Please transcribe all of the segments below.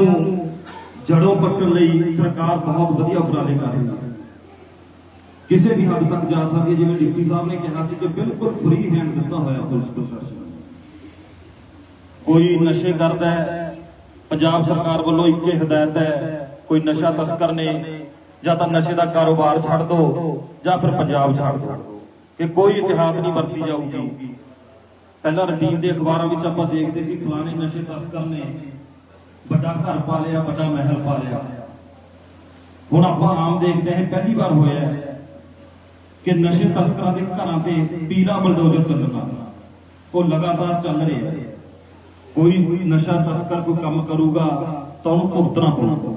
ਨੂੰ ਜੜੋਂ ਪੱਟਣ ਲਈ ਸਰਕਾਰ ਬਹੁਤ ਵਧੀਆ ਉਪਰਾਲੇ ਕਰ ਰਹੀ ਹੈ। ਕਿਸੇ ਵੀ ਹੱਦ ਤੱਕ ਜਾ ਸਕਦੀ ਹੈ, ਜਿਵੇਂ ਡਿਪਟੀ ਸਾਹਿਬ ਨੇ ਕਿਹਾ ਸੀ ਕਿ ਬਿਲਕੁਲ ਫ੍ਰੀ ਹੈਂਡ ਦਿੱਤਾ ਹੋਇਆ ਪੁਲਿਸ ਪ੍ਰਸ਼ਾਸਨ ਕੋਈ ਨਸ਼ੇ ਕਰਦਾ ਹੈ, ਪੰਜਾਬ ਸਰਕਾਰ ਵੱਲੋਂ ਇੱਕ ਹਦਾਇਤ ਹੈ, ਕੋਈ ਨਸ਼ਾ ਤਸਕਰ ਨੇ, ਜਾਂ ਤਾਂ ਨਸ਼ੇ ਦਾ ਕਾਰੋਬਾਰ ਛੱਡ ਦਿਓ ਜਾਂ ਫਿਰ ਪੰਜਾਬ ਛੱਡ ਦਿਓ ਕਿ ਕੋਈ ਇਤਿਹਾਸ ਨਹੀਂ ਵਰਤੀ ਜਾਊਗੀ। ਪਹਿਲਾਂ ਰੁਟੀਨ ਦੇ ਅਖਬਾਰਾਂ ਵਿੱਚ ਆਪਾਂ ਦੇਖਦੇ ਸੀ, ਫਲਾਣੇ ਨਸ਼ੇ ਤਸਕਰ ਨੇ ਵੱਡਾ ਘਰ ਪਾ ਲਿਆ ਵੱਡਾ ਮਹਿਲ ਪਾ ਲਿਆ ਹੁਣ ਆਪਾਂ ਆਮ ਦੇਖਦੇ ਹਾਂ, ਪਹਿਲੀ ਵਾਰ ਹੋਇਆ ਕਿ ਨਸ਼ੇ ਤਸਕਰਾਂ ਦੇ ਘਰਾਂ ਤੇ ਪੀਲਾ ਬਲਡੋਜ਼ਰ ਚੱਲਣਾ ਉਹ ਲਗਾਤਾਰ ਚੱਲ ਰਿਹਾ ਕੋਈ ਵੀ ਨਸ਼ਾ ਤਸਕਰ ਕੋਈ ਕੰਮ ਕਰੂਗਾ ਤਾਂ ਉਹਨੂੰ ਭੁਗਤਣਾ ਪਊਗਾ।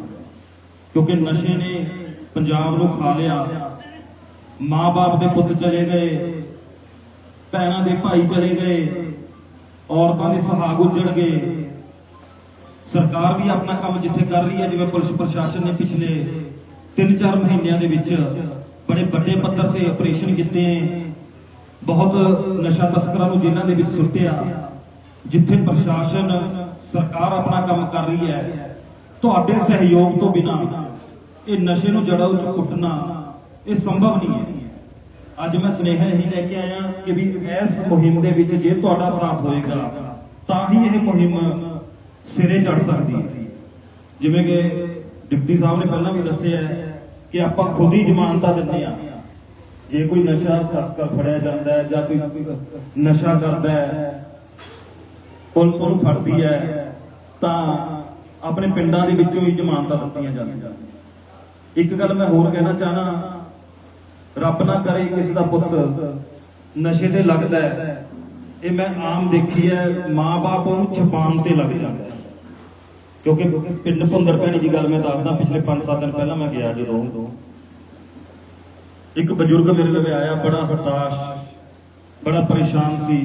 ਕਿਉਂਕਿ ਨਸ਼ੇ ਨੇ ਪੰਜਾਬ ਨੂੰ ਖਾ ਲਿਆ। ਮਾਂ-ਬਾਪ ਦੇ ਪੁੱਤ ਚਲੇ ਗਏ। ਭੈਣਾਂ ਦੇ ਭਾਈ ਚਲੇ ਗਏ। ਔਰਤਾਂ ਦੇ ਸੁਹਾਗ ਉੱਜੜ ਗਏ। ਸਰਕਾਰ ਵੀ ਆਪਣਾ ਕੰਮ ਜਿੱਥੇ ਕਰ ਰਹੀ ਹੈ, ਜਿਵੇਂ ਪੁਲਿਸ ਪ੍ਰਸ਼ਾਸਨ ਨੇ ਪਿਛਲੇ 3-4 ਮਹੀਨਿਆਂ ਦੇ ਵਿੱਚ ਬੜੇ ਵੱਡੇ ਪੱਧਰ ਤੇ ਆਪਰੇਸ਼ਨ ਕੀਤੇ ਬਹੁਤ ਨਸ਼ਾ ਤਸਕਰਾਂ ਨੂੰ ਜੇਲ੍ਹਾਂ ਦੇ ਵਿੱਚ ਸੁੱਟਿਆ। ਜਿੱਥੇ ਪ੍ਰਸ਼ਾਸਨ, ਸਰਕਾਰ ਆਪਣਾ ਕੰਮ ਕਰ ਰਹੀ ਹੈ। ਤੁਹਾਡੇ ਸਹਿਯੋਗ ਤੋਂ ਬਿਨਾ ਇਹ ਨਸ਼ੇ ਨੂੰ ਜੜ੍ਹਾਂ ਉੱਚ ਪੁੱਟਣਾ ਇਹ ਸੰਭਵ ਨਹੀਂ ਹੈ। ਅੱਜ ਮੈਂ ਸੁਨੇਹਾ ਇਹੀ ਲੈ ਕੇ ਆਇਆ ਕਿ ਵੀ ਇਸ ਮੁਹਿੰਮ ਦੇ ਵਿੱਚ ਜੇ ਤੁਹਾਡਾ ਸਾਥ ਹੋਏਗਾ, ਤਾਂ ਹੀ ਇਹ ਮੁਹਿੰਮ ਸਿਰੇ ਚੜ ਸਕਦੀ ਹੈ। ਜਿਵੇਂ ਕਿ ਡਿਪਟੀ ਸਾਹਿਬ ਨੇ ਪਹਿਲਾਂ ਵੀ ਦੱਸਿਆ ਕਿ ਆਪਾਂ ਖੁਦ ਹੀ ਜ਼ਮਾਨਤਾਂ ਦਿੰਦੇ ਆ ਜੇ ਕੋਈ ਨਸ਼ਾ ਤਸਕਰ ਫੜਿਆ ਜਾਂਦਾ ਹੈ ਜਾਂ ਕੋਈ ਨਸ਼ਾ ਕਰਦਾ ਹੈ, ਪੁਲਿਸ ਉਹਨੂੰ ਫੜਦੀ ਹੈ, ਤਾਂ ਆਪਣੇ ਪਿੰਡਾਂ ਦੇ ਵਿੱਚੋਂ ਹੀ ਜ਼ਮਾਨਤਾਂ ਦਿੱਤੀਆਂ ਜਾਂਦੀਆਂ ਇੱਕ ਗੱਲ ਮੈਂ ਹੋਰ ਕਹਿਣਾ ਚਾਹਨਾ, ਰੱਬ ਨਾ ਕਰੇ ਕਿਸੇ ਦਾ ਪੁੱਤ ਨਸ਼ੇ ਤੇ ਲੱਗਦਾ ਹੈ ਇਹ ਮੈਂ ਆਮ ਦੇਖੀ ਹੈ, ਮਾਂ-ਬਾਪ ਉਹਨੂੰ ਛਪਾਉਣ ਤੇ ਲੱਗ ਜਾਂਦਾ ਕਿਉਂਕਿ ਪਿੰਡ ਭੁੰਦਰ ਭੈਣੀ ਦੀ ਗੱਲ ਮੈਂ ਦੱਸਦਾ, ਪਿਛਲੇ 5-7 ਦਿਨ ਪਹਿਲਾਂ ਮੈਂ ਗਿਆ ਜਦੋਂ। ਇੱਕ ਬਜ਼ੁਰਗ ਮੇਰੇ ਲਵੇ ਆਇਆ, ਬੜਾ ਹਤਾਸ਼, ਬੜਾ ਪਰੇਸ਼ਾਨ ਸੀ।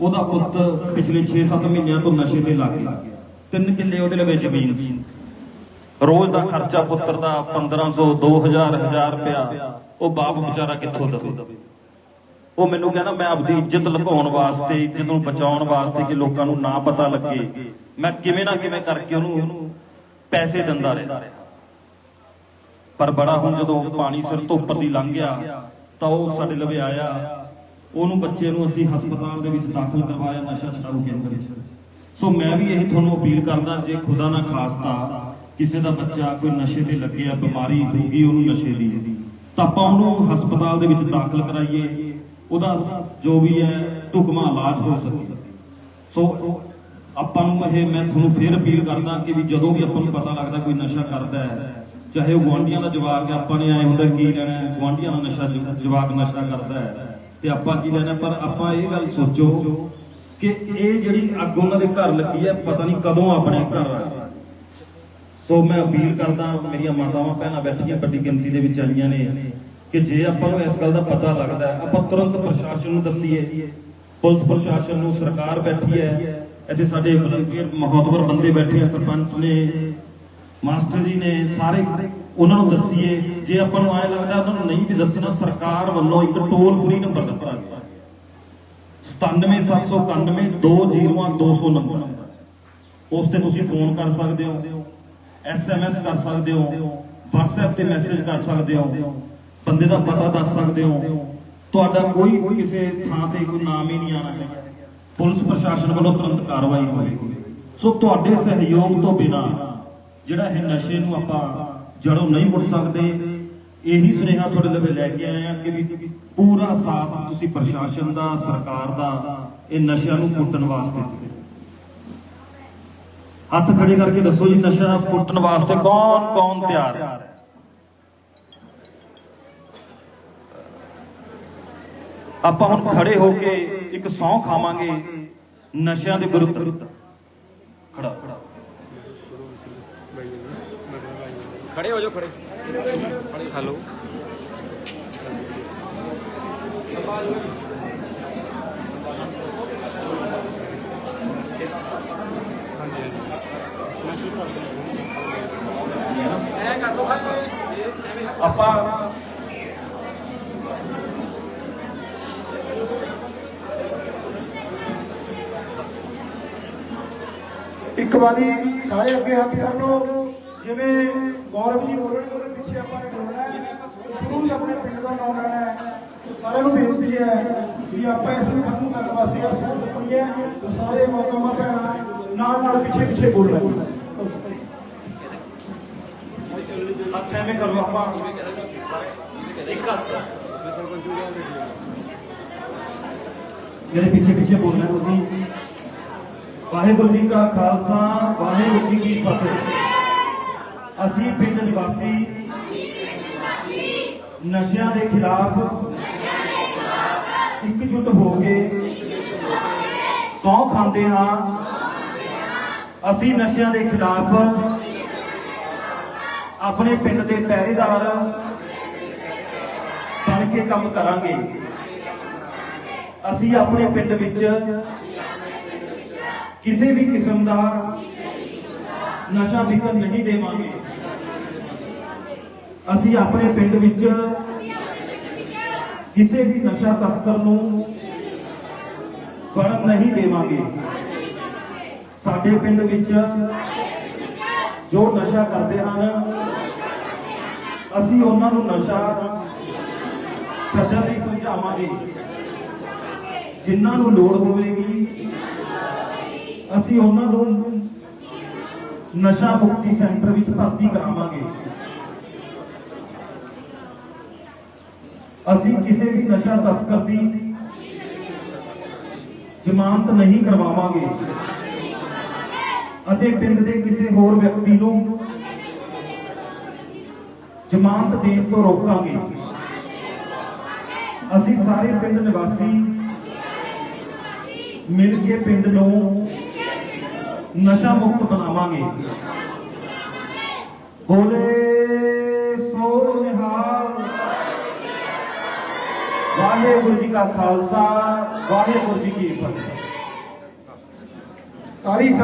ਉਹਦਾ ਪੁੱਤ ਪਿਛਲੇ 6-7 ਮਹੀਨਿਆਂ ਤੋਂ ਨਸ਼ੇ ਤੇ ਲੱਗ ਗਿਆ। ਤਿੰਨ ਕਿੱਲੇ ਉਹਦੇ ਲਵੇ ਜ਼ਮੀਨ ਸੀ। ਰੋਜ਼ ਦਾ ਖਰਚਾ ਪੁੱਤਰ ਦਾ 1500 2000 1000 ਰੁਪਇਆ, ਉਹ ਬਾਪ ਵਿਚਾਰਾ ਕਿੱਥੋਂ ਦੇਵੇ? ਉਹ ਮੈਨੂੰ ਕਹਿੰਦਾ, ਮੈਂ ਆਪਦੀ ਇੱਜ਼ਤ ਲੁਕਾਉਣ ਵਾਸਤੇ, ਇੱਜ਼ਤ ਨੂੰ ਬਚਾਉਣ ਵਾਸਤੇ ਕਿ ਲੋਕਾਂ ਨੂੰ ਨਾ ਪਤਾ ਲੱਗੇ। ਮੈਂ ਕਿਵੇਂ ਨਾ ਕਿਵੇਂ ਕਰਕੇ ਉਹਨੂੰ ਪੈਸੇ ਦਿੰਦਾ ਰਿਹਾ। ਪਰ ਬੜਾ ਹੁਣ ਜਦੋਂ ਪਾਣੀ ਸਿਰ ਤੋਂ ਉੱਪਰ ਦੀ ਲੰਘ ਗਿਆ, ਤਾਂ ਉਹ ਸਾਡੇ ਲਵੇ ਆਇਆ। ਉਹਨੂੰ ਬੱਚੇ ਨੂੰ ਅਸੀਂ ਹਸਪਤਾਲ ਦੇ ਵਿੱਚ ਦਾਖਲ ਕਰਵਾਇਆ ਨਸ਼ਾ ਛਡਾਊ ਕੇਂਦਰ ਵਿੱਚ। ਸੋ ਮੈਂ ਵੀ ਇਹੀ ਤੁਹਾਨੂੰ ਅਪੀਲ ਕਰਦਾ, ਜੇ ਖੁਦਾ ਨਾ ਖਾਸਤਾ ਕਿਸੇ ਦਾ ਬੱਚਾ ਕੋਈ ਨਸ਼ੇ ਤੇ ਲੱਗਿਆ ਬਿਮਾਰੀ ਹੋ ਉਹਨੂੰ ਨਸ਼ੇ ਦੀ, ਤਾਂ ਆਪਾਂ ਉਹਨੂੰ ਹਸਪਤਾਲ ਦੇ ਵਿੱਚ ਦਾਖਲ ਕਰਾਈਏ। ਉਹਦਾ ਜੋ ਵੀ ਹੈ ਢੁਕਮਾ ਇਲਾਜ ਹੋ ਸਕੇ। ਸੋ ਆਪਾਂ ਨੂੰ ਇਹ ਮੈਂ ਤੁਹਾਨੂੰ ਫੇਰ ਅਪੀਲ ਕਰਦਾ ਕਿ ਵੀ ਜਦੋਂ ਵੀ ਆਪਾਂ ਨੂੰ ਪਤਾ ਲੱਗਦਾ ਕੋਈ ਨਸ਼ਾ ਕਰਦਾ ਹੈ, ਚਾਹੇ ਉਹ ਗੁਆਂਢੀਆਂ ਦਾ ਜਵਾਕ ਹੈ, ਆਪਾਂ ਨੇ ਆਏ ਹੁੰਦਾ ਕੀ ਲੈਣਾ ਹੈ ਦਾ ਨਸ਼ਾ ਜਵਾਕ ਨਸ਼ਾ ਕਰਦਾ ਹੈ, ਤੇ ਆਪਾਂ ਕੀ ਲੈਣਾ ਪਰ ਆਪਾਂ ਇਹ ਗੱਲ ਸੋਚੋ ਕਿ ਇਹ ਜਿਹੜੀ ਅੱਗ ਉਹਨਾਂ ਦੇ ਘਰ ਲੱਗੀ ਹੈ, ਪਤਾ ਨਹੀਂ ਕਦੋਂ ਆਪਣੇ ਘਰ ਆਏ ਸੋ ਮੈਂ ਅਪੀਲ ਕਰਦਾ, ਮੇਰੀਆਂ ਮਾਤਾਵਾਂ ਭੈਣਾਂ ਬੈਠੀਆਂ, ਵੱਡੀ ਗਿਣਤੀ ਦੇ ਵਿੱਚ ਆਈਆਂ ਨੇ। ਕਿ ਜੇ ਆਪਾਂ ਨੂੰ ਇਸ ਗੱਲ ਦਾ ਪਤਾ ਲੱਗਦਾ ਆਪਾਂ ਤੁਰੰਤ ਪ੍ਰਸ਼ਾਸਨ ਨੂੰ ਦੱਸੀਏ। ਪੁਲਿਸ ਪ੍ਰਸ਼ਾਸਨ ਨੂੰ ਸਰਕਾਰ ਬੈਠੀ ਹੈ, ਇੱਥੇ ਸਾਡੇ ਵਲੰਟੀਅਰ ਮਹੋਤਵਰ ਬੰਦੇ ਬੈਠੇ ਆ, ਸਰਪੰਚ ਨੇ, ਮਾਸਟਰ ਜੀ ਨੇ, ਸਾਰੇ ਉਹਨਾਂ ਨੂੰ ਦੱਸੀਏ। ਜੇ ਆਪਾਂ ਨੂੰ ਐ ਲੱਗਦਾ ਉਹਨਾਂ ਨੂੰ ਨਹੀਂ ਵੀ ਦੱਸਣਾ, ਸਰਕਾਰ ਵੱਲੋਂ ਇੱਕ ਟੋਲ ਫ੍ਰੀ ਨੰਬਰ ਦਿੱਤਾ ਗਿਆ। 97791 202 ਨੰਬਰ। ਉਸ ਤੇ ਤੁਸੀਂ ਫੋਨ ਕਰ ਸਕਦੇ ਹੋ ਐਸਐਮਐਸ ਕਰ ਸਕਦੇ ਹੋ, WhatsApp ਤੇ ਮੈਸੇਜ ਕਰ ਸਕਦੇ ਹੋ। ਬੰਦੇ ਦਾ ਪਤਾ ਦੱਸ ਸਕਦੇ ਹੋ? ਤੁਹਾਡਾ ਕੋਈ ਕਿਸੇ ਥਾਂ ਤੇ ਕੋਈ ਨਾਮ ਹੀ ਨਹੀਂ ਆਣਾ ਹੈ। ਪੁਲਿਸ ਪ੍ਰਸ਼ਾਸਨ ਵੱਲੋਂ ਤੁਰੰਤ ਕਾਰਵਾਈ ਹੋਵੇਗੀ ਸੋ ਤੁਹਾਡੇ ਸਹਿਯੋਗ ਤੋਂ ਬਿਨਾ ਜਿਹੜਾ ਇਹ ਨਸ਼ੇ ਨੂੰ ਆਪਾਂ ਜੜੋਂ ਨਹੀਂ ਮੁੜ ਸਕਦੇ, ਇਹੀ ਸੁਨੇਹਾ ਤੁਹਾਡੇ ਲਈ ਲੈ ਕੇ ਆਏ ਆ ਕਿ ਵੀ ਪੂਰਾ ਸਾਥ ਤੁਸੀਂ ਪ੍ਰਸ਼ਾਸਨ ਦਾ, ਸਰਕਾਰ ਦਾ, ਇਹ ਨਸ਼ਿਆਂ ਨੂੰ ਕੁੱਟਣ ਵਾਸਤੇ। ਹੱਥ ਖੜੇ ਕਰਕੇ ਦੱਸੋ ਜੀ, ਨਸ਼ਾ ਕੁੱਟਣ ਵਾਸਤੇ ਕੌਣ ਕੌਣ ਤਿਆਰ ਹੈ? ਆਪਾਂ ਹੁਣ ਖੜੇ ਹੋ ਕੇ ਇੱਕ ਸੌਂ ਖਾਵਾਂਗੇ ਨਸ਼ਿਆਂ ਦੇ ਵਿਰੁੱਧ। ਖੜਾ ਖੜੇ ਹੋ। ਜਾਓ, ਖੜੇ। ਹੈਲੋ। ਐ ਕਰ ਆਪਾਂ ਇੱਕ ਵਾਰੀ ਸਾਰੇ ਅੱਗੇ ਹੱਥ ਕਰ ਲਓ। ਜਿਵੇਂ ਗੌਰਵ ਜੀ ਬੋਲਣਗੇ ਉਹਦੇ ਪਿੱਛੇ ਆਪਾਂ ਨੇ ਬੋਲਣਾ ਹੈ। ਸ਼ੁਰੂ ਹੀ ਆਪਣੇ ਪਿੰਡ ਦਾ ਨਾਮ ਲੈਣਾ ਹੈ। ਤੇ ਸਾਰਿਆਂ ਨੂੰ ਬੇਨਤੀ ਹੈ ਵੀ ਆਪਾਂ ਇਸ ਨੂੰ ਖਤਮ ਕਰਨ ਵਾਸਤੇ ਆ ਸੋਚ ਚੱਕਣੀ ਹੈ। ਤੇ ਸਾਰੇ ਮੌਕਾਵਾਂ ਭੈਣਾਂ ਨਾਲ ਨਾਲ ਪਿੱਛੇ ਪਿੱਛੇ ਬੋਲਣਾ ਹੱਥ ਐਵੇਂ ਕਰੋ ਆਪਾਂ। ਇੱਕ ਹੱਥ। ਮੇਰੇ ਪਿੱਛੇ ਪਿੱਛੇ ਬੋਲਣਾ ਤੁਸੀਂ। ਵਾਹਿਗੁਰੂ ਜੀ ਕਾ ਖਾਲਸਾ, ਵਾਹਿਗੁਰੂ ਜੀ ਕੀ ਫਤਿਹ। ਅਸੀਂ ਪਿੰਡ ਨਿਵਾਸੀ ਨਸ਼ਿਆਂ ਦੇ ਖਿਲਾਫ ਇਕਜੁੱਟ ਹੋ ਕੇ ਸਹੁੰ ਖਾਂਦੇ ਹਾਂ। ਅਸੀਂ ਨਸ਼ਿਆਂ ਦੇ ਖਿਲਾਫ ਆਪਣੇ ਪਿੰਡ ਦੇ ਪਹਿਰੇਦਾਰ ਬਣ ਕੇ ਕੰਮ ਕਰਾਂਗੇ। ਅਸੀਂ ਆਪਣੇ ਪਿੰਡ ਵਿੱਚ ਕਿਸੇ ਵੀ ਕਿਸਮ ਦਾ ਨਸ਼ਾ ਵਿਕਣ ਨਹੀਂ ਦੇਵਾਂਗੇ। ਅਸੀਂ ਆਪਣੇ ਪਿੰਡ ਵਿੱਚ ਕਿਸੇ ਵੀ ਨਸ਼ਾ ਤਸਕਰ ਨੂੰ ਵੜਨ ਨਹੀਂ ਦੇਵਾਂਗੇ। ਸਾਡੇ ਪਿੰਡ ਵਿੱਚ ਜੋ ਨਸ਼ਾ ਕਰਦੇ ਹਨ, ਅਸੀਂ ਉਹਨਾਂ ਨੂੰ ਨਸ਼ਾ ਛੱਡਣ ਲਈ ਸਮਝਾਵਾਂਗੇ। ਜਿਨ੍ਹਾਂ ਨੂੰ ਲੋੜ ਹੋਵੇਗੀ ਅਸੀਂ ਉਹਨਾਂ ਨੂੰ ਨਸ਼ਾ ਮੁਕਤੀ ਸੈਂਟਰ ਵਿੱਚ ਭਰਤੀ ਕਰਾਵਾਂਗੇ। ਅਸੀਂ ਕਿਸੇ ਵੀ ਨਸ਼ਾ ਤਸਕਰ ਦੀ ਜ਼ਮਾਨਤ ਨਹੀਂ ਕਰਵਾਵਾਂਗੇ। ਅਤੇ ਪਿੰਡ ਦੇ ਕਿਸੇ ਹੋਰ ਵਿਅਕਤੀ ਨੂੰ ਜ਼ਮਾਨਤ ਦੇਣ ਤੋਂ ਰੋਕਾਂਗੇ। ਅਸੀਂ ਸਾਰੇ ਪਿੰਡ ਨਿਵਾਸੀ ਮਿਲ ਕੇ ਪਿੰਡ ਨੂੰ ਨਸ਼ਾ ਮੁਕਤ ਬਣਾਵਾਂਗੇ ਬੋਲੇ ਸੋ ਨਿਹਾਲ ਵਾਹਿਗੁਰੂ ਜੀ ਕਾ ਖਾਲਸਾ ਵਾਹਿਗੁਰੂ ਜੀ ਕੀ ਫਤਿਹ ਤਾਰੀ